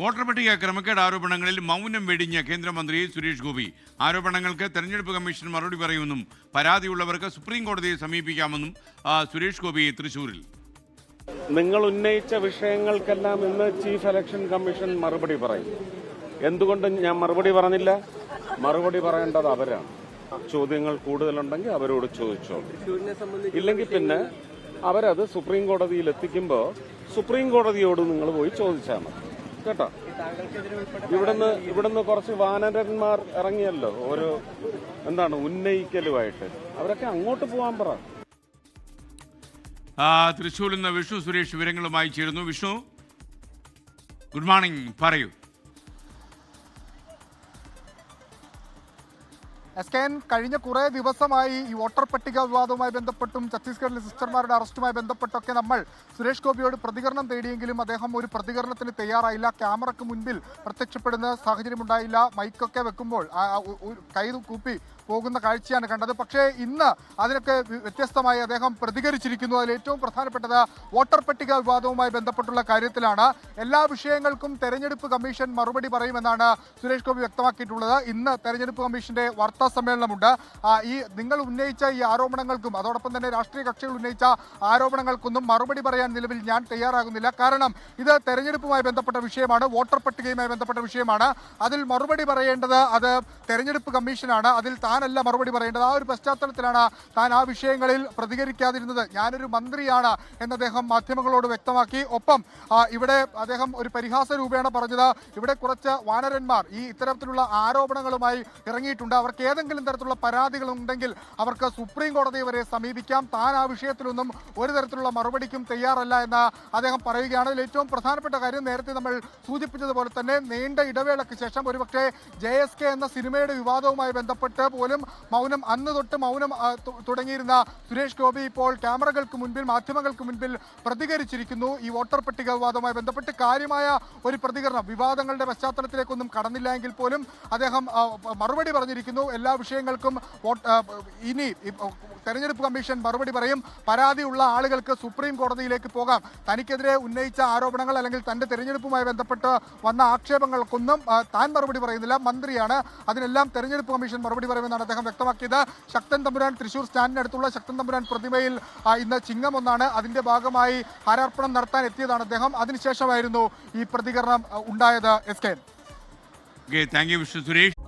Voter പട്ടിക ക്രമക്കേട് ആരോപണങ്ങളിൽ മൗനം വെടിഞ്ഞ കേന്ദ്രമന്ത്രി സുരേഷ് ഗോപി. ആരോപണങ്ങൾക്ക് തെരഞ്ഞെടുപ്പ് കമ്മീഷൻ മറുപടി പറയുമെന്നും പരാതിയുള്ളവർക്ക് സുപ്രീം കോടതിയെ സമീപിക്കാമെന്നും സുരേഷ് ഗോപി തൃശൂരിൽ. നിങ്ങൾ ഉന്നയിച്ച വിഷയങ്ങൾക്കെല്ലാം ഇന്ന് ചീഫ് ഇലക്ഷൻ കമ്മീഷൻ മറുപടി പറയും. എന്തുകൊണ്ട് ഞാൻ മറുപടി പറഞ്ഞില്ല. മറുപടി പറയേണ്ടത് അവരാണ്. ചോദ്യങ്ങൾ കൂടുതലുണ്ടെങ്കിൽ അവരോട് ചോദിച്ചോളൂ. ഇല്ലെങ്കിൽ പിന്നെ അവരത് സുപ്രീം കോടതിയിൽ എത്തിക്കുമ്പോൾ സുപ്രീം കോടതിയോട് നിങ്ങൾ പോയി ചോദിച്ചാൽ മതി. കേട്ടോ. ഇവിടുന്ന് ഇവിടുന്ന് കുറച്ച് വാനരന്മാർ ഇറങ്ങിയല്ലോ ഒരു എന്താണ് ഉന്നയിക്കലുമായിട്ട്. അവരൊക്കെ അങ്ങോട്ട് പോവാൻ പറ. ആ, തൃശൂരിൽ നിന്ന് വിഷ്ണു സുരേഷ് വിവരങ്ങളുമായി ചേരുന്നു. വിഷ്ണു ഗുഡ് മോർണിംഗ് പറയൂ. എസ് കെ എൻ കഴിഞ്ഞ കുറേ ദിവസമായി ഈ വോട്ടർ പട്ടിക വിവാദവുമായി ബന്ധപ്പെട്ടും ഛത്തീസ്ഗഡിലെ സിസ്റ്റർമാരുടെ അറസ്റ്റുമായി ബന്ധപ്പെട്ടൊക്കെ നമ്മൾ സുരേഷ് ഗോപിയോട് പ്രതികരണം തേടിയെങ്കിലും അദ്ദേഹം ഒരു പ്രതികരണത്തിന് തയ്യാറായില്ല. ക്യാമറയ്ക്ക് മുൻപിൽ പ്രത്യക്ഷപ്പെടുന്ന സാഹചര്യമുണ്ടായില്ല. മൈക്കൊക്കെ വെക്കുമ്പോൾ കൈ കൂപ്പി പോകുന്ന കാഴ്ചയാണ് കണ്ടത്. പക്ഷേ ഇന്ന് അതിനൊക്കെ വ്യത്യസ്തമായി അദ്ദേഹം പ്രതികരിച്ചിരിക്കുന്നു. അതിൽ ഏറ്റവും പ്രധാനപ്പെട്ടത് വോട്ടർ പട്ടിക വിവാദവുമായി ബന്ധപ്പെട്ടുള്ള കാര്യത്തിലാണ്. എല്ലാ വിഷയങ്ങൾക്കും തെരഞ്ഞെടുപ്പ് കമ്മീഷൻ മറുപടി പറയുമെന്നാണ് സുരേഷ് ഗോപി വ്യക്തമാക്കിയിട്ടുള്ളത്. ഇന്ന് തെരഞ്ഞെടുപ്പ് കമ്മീഷന്റെ വാർത്താ സമ്മേളനമുണ്ട്. ഈ നിങ്ങൾ ഉന്നയിച്ച ഈ ആരോപണങ്ങൾക്കും അതോടൊപ്പം തന്നെ രാഷ്ട്രീയ കക്ഷികൾ ഉന്നയിച്ച ആരോപണങ്ങൾക്കൊന്നും മറുപടി പറയാൻ നിലവിൽ ഞാൻ തയ്യാറാകുന്നില്ല. കാരണം ഇത് തെരഞ്ഞെടുപ്പുമായി ബന്ധപ്പെട്ട വിഷയമാണ് വോട്ടർ പട്ടികയുമായി ബന്ധപ്പെട്ട വിഷയമാണ്. അതിൽ മറുപടി പറയേണ്ടത് അത് തെരഞ്ഞെടുപ്പ് കമ്മീഷനാണ്. അതിൽ താനല്ല മറുപടി പറയേണ്ടത്. ആ ഒരു പശ്ചാത്തലത്തിലാണ് താൻ ആ വിഷയങ്ങളിൽ പ്രതികരിക്കാതിരുന്നത്. ഞാനൊരു മന്ത്രിയാണ് എന്ന് അദ്ദേഹം മാധ്യമങ്ങളോട് വ്യക്തമാക്കി. ഒപ്പം ഇവിടെ അദ്ദേഹം ഒരു പരിഹാസ രൂപേണ പറഞ്ഞത് ഇവിടെ കുറച്ച് വാനരന്മാർ ഈ ഇത്തരത്തിലുള്ള ആരോപണങ്ങളുമായി ഇറങ്ങിയിട്ടുണ്ട്. അവർക്ക് ഏതെങ്കിലും തരത്തിലുള്ള പരാതികളുണ്ടെങ്കിൽ അവർക്ക് സുപ്രീം കോടതി വരെ സമീപിക്കാം. താൻ ആ വിഷയത്തിലൊന്നും ഒരു തരത്തിലുള്ള മറുപടിക്കും തയ്യാറല്ല എന്ന് അദ്ദേഹം പറയുകയാണ്. അതിൽ ഏറ്റവും പ്രധാനപ്പെട്ട കാര്യം നേരത്തെ നമ്മൾ സൂചിപ്പിച്ചതുപോലെ തന്നെ നീണ്ട ഇടവേളയ്ക്ക് ശേഷം ഒരുപക്ഷെ ജെ എന്ന സിനിമയുടെ വിവാദവുമായി ബന്ധപ്പെട്ട് മൗനം അന്ന് തൊട്ട് മൗനം തുടങ്ങിയിരുന്ന സുരേഷ് ഗോപി ഇപ്പോൾ ക്യാമറകൾക്ക് മുൻപിൽ മാധ്യമങ്ങൾക്ക് മുൻപിൽ പ്രതികരിച്ചിരിക്കുന്നു. ഈ വോട്ടർ പട്ടിക വിവാദവുമായി ബന്ധപ്പെട്ട് കാര്യമായ ഒരു പ്രതികരണം വിവാദങ്ങളുടെ പശ്ചാത്തലത്തിലേക്കൊന്നും കടന്നില്ല എങ്കിൽ പോലും അദ്ദേഹം മറുപടി പറഞ്ഞിരിക്കുന്നു. എല്ലാ വിഷയങ്ങൾക്കും ഇനി തെരഞ്ഞെടുപ്പ് കമ്മീഷൻ മറുപടി പറയും പരാതിയുള്ള ആളുകൾക്ക് സുപ്രീം കോടതിയിലേക്ക് പോകാം. തനിക്കെതിരെ ഉന്നയിച്ച ആരോപണങ്ങൾ അല്ലെങ്കിൽ തന്റെ തെരഞ്ഞെടുപ്പുമായി ബന്ധപ്പെട്ട് വന്ന ആക്ഷേപങ്ങൾക്കൊന്നും താൻ മറുപടി പറയുന്നില്ല. മന്ത്രിയാണ്. അതിനെല്ലാം തെരഞ്ഞെടുപ്പ് കമ്മീഷൻ മറുപടി പറയുമെന്നാണ് അദ്ദേഹം വ്യക്തമാക്കിയത്. ശക്തൻ തമ്പുരാൻ തൃശൂർ സ്റ്റാൻഡിനടുത്തുള്ള ശക്തൻ തമ്പുരാൻ പ്രതിമയിൽ ഇന്ന് ചിങ്ങം ഒന്നാണ് അതിന്റെ ഭാഗമായി ഹാരാർപ്പണം നടത്താൻ എത്തിയതാണ് അദ്ദേഹം. അതിനുശേഷമായിരുന്നു ഈ പ്രതികരണം ഉണ്ടായത് S K. Thank you Suresh